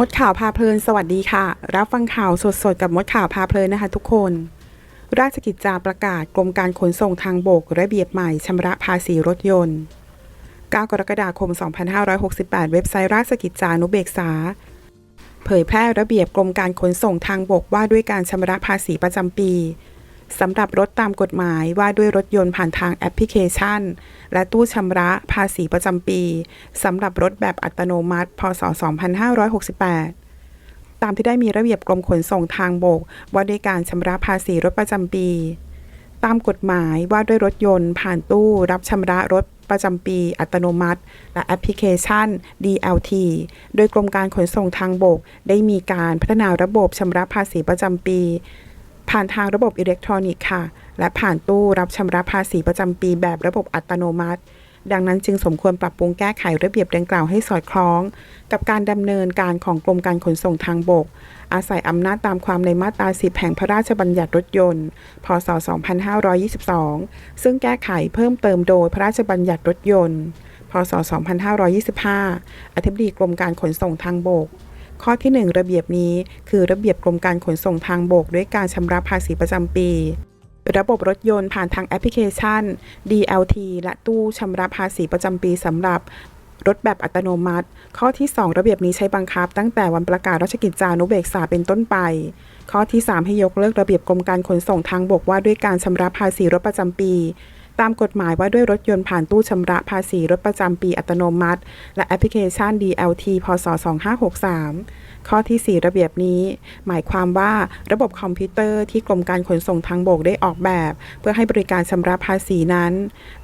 มดข่าวพาเพลินสวัสดีค่ะ รับฟังข่าวสดๆ กับมดข่าวพาเพลินนะคะทุกคน ราชกิจจาประกาศกรมการขนส่งทางบกระเบียบใหม่ชำระภาษีรถยนต์ 9 กรกฎาคม 2568 เว็บไซต์ราชกิจจานุเบกษา เผยแพร่ระเบียบกรมการขนส่งทางบกว่าด้วยการชำระภาษีประจำปี สำหรับรถตามกฎหมายว่าด้วยรถยนต์ผ่านทางแอปพลิเคชัน และตู้ชำระภาษีประจำปีสำหรับรถแบบอัตโนมัติ พศ 2568 ตามที่ได้มีระเบียบกรมขนส่งทางบก ว่าด้วยการชำระภาษีรถประจำปี ตามกฎหมายว่าด้วยรถยนต์ผ่านตู้รับชำระรถประจำปีอัตโนมัติ และแอปพลิเคชัน DLT โดยกรมการขนส่งทางบก ได้มีการพัฒนาระบบชำระภาษีประจำปี ผ่านทางระบบอิเล็กทรอนิกส์ค่ะ และผ่านตู้รับชำระภาษีประจำปีแบบระบบอัตโนมัติ ดังนั้นจึงสมควรปรับปรุงแก้ไขระเบียบดังกล่าวให้สอดคล้อง กับการดำเนินการของกรมการขนส่งทางบก อาศัยอำนาจตามความในมาตรา10แห่งพระราชบัญญัติรถยนต์ พศ 2522 ซึ่งแก้ไขเพิ่มเติมโดยพระราชบัญญัติรถยนต์ พศ 2525 อธิบดีกรมการขนส่งทางบก ข้อที่ 1 ระเบียบนี้คือระเบียบกรมการขนส่งทางบกด้วยการชำระภาษีประจำปี ระบบรถยนต์ผ่านทางแอปพลิเคชัน DLT และตู้ชำระภาษีประจำปีสำหรับรถแบบอัตโนมัติ ข้อที่ 2 ระเบียบนี้ใช้บังคับ ตั้งแต่วันประกาศราชกิจจานุเบกษาเป็นต้นไป ข้อที่ 3 ให้ยกเลิกระเบียบกรมการขนส่งทางบกว่าด้วยการชำระภาษีรถประจำปี ตามกฎหมายว่าด้วยรถยนต์ผ่านตู้ชำระภาษีรถประจำปีอัตโนมัติ และแอปพลิเคชัน DLT พศ 2563 ข้อที่ 4 ระเบียบนี้ หมายความว่าระบบคอมพิวเตอร์ที่กรมการขนส่งทางบกได้ออกแบบ เพื่อให้บริการชำระภาษีนั้น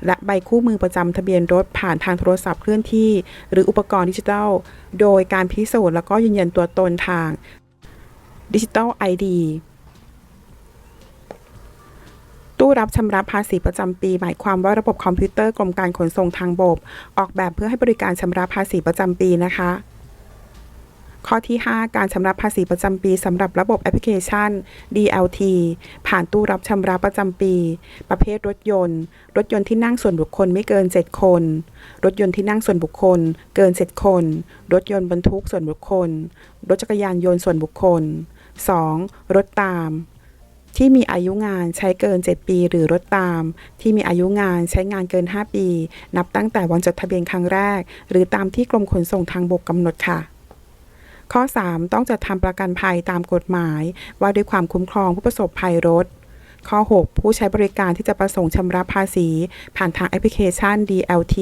และใบคู่มือประจำทะเบียนรถผ่านทางโทรศัพท์เคลื่อนที่ หรืออุปกรณ์ดิจิทัล โดยการพิสูจน์แล้วก็ยืนยันตัวตนทางดิจิทัล ID ตู้รับชำระภาษีประจำปี หมายความว่าระบบคอมพิวเตอร์กรมการขนส่งทางบก ออกแบบเพื่อให้บริการชำระภาษีประจำปีนะคะ ข้อที่ 5 การชำระภาษีประจำปีสำหรับระบบแอปพลิเคชัน DLT ผ่านตู้รับชำระประจำปี ประเภทรถยนต์ รถยนต์ที่นั่งส่วนบุคคลไม่เกิน 7 คน รถยนต์ที่นั่งส่วนบุคคล เกิน 7 คน รถยนต์บรรทุกส่วนบุคคล รถจักรยานยนต์ส่วนบุคคล 2. รถตาม ที่มีอายุงานใช้เกิน 7 ปี หรือรถตาม ที่มีอายุงานใช้งานเกิน 5 ปี นับตั้งแต่วันจดทะเบียนครั้งแรก หรือตามที่กรมขนส่งทางบกกำหนดค่ะ ข้อ 3 ต้องจัดทำประกันภัยตามกฎหมาย ว่าด้วยความคุ้มครองผู้ประสบภัยรถ ข้อ 6 ผู้ใช้บริการที่จะประสงค์ชำระภาษี ผ่านทางแอปพลิเคชัน DLT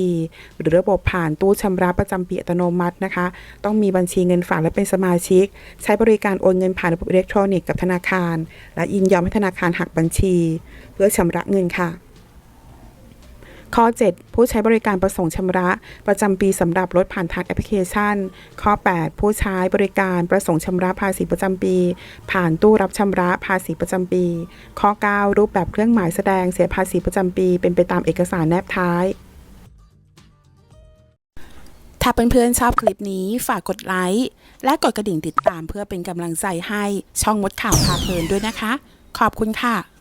หรือระบบผ่านตู้ชำระประจำปีอัตโนมัตินะคะ ต้องมีบัญชีเงินฝากและเป็นสมาชิก ใช้บริการโอนเงินผ่านระบบอิเล็กทรอนิกส์กับธนาคาร และยินยอมให้ธนาคารหักบัญชี เพื่อชำระเงินค่ะ ข้อ 7 ผู้ใช้บริการประสงค์ชำระ ประจำปีสำหรับรถผ่านทางแอปพลิเคชัน ข้อ 8 ผู้ใช้บริการประสงค์ชำระภาษีประจำปี ผ่านตู้รับชำระภาษีประจำปี ข้อ 9 รูปแบบเครื่องหมายแสดงเสียภาษีประจำปี เป็นไปตามเอกสารแนบท้ายถ้าเพื่อนๆชอบคลิปนี้ฝากกดไลค์และกดกระดิ่งติดตามเพื่อเป็นกำลังใจให้ช่องมดข่าวพาเพลินด้วยนะคะ ขอบคุณค่ะ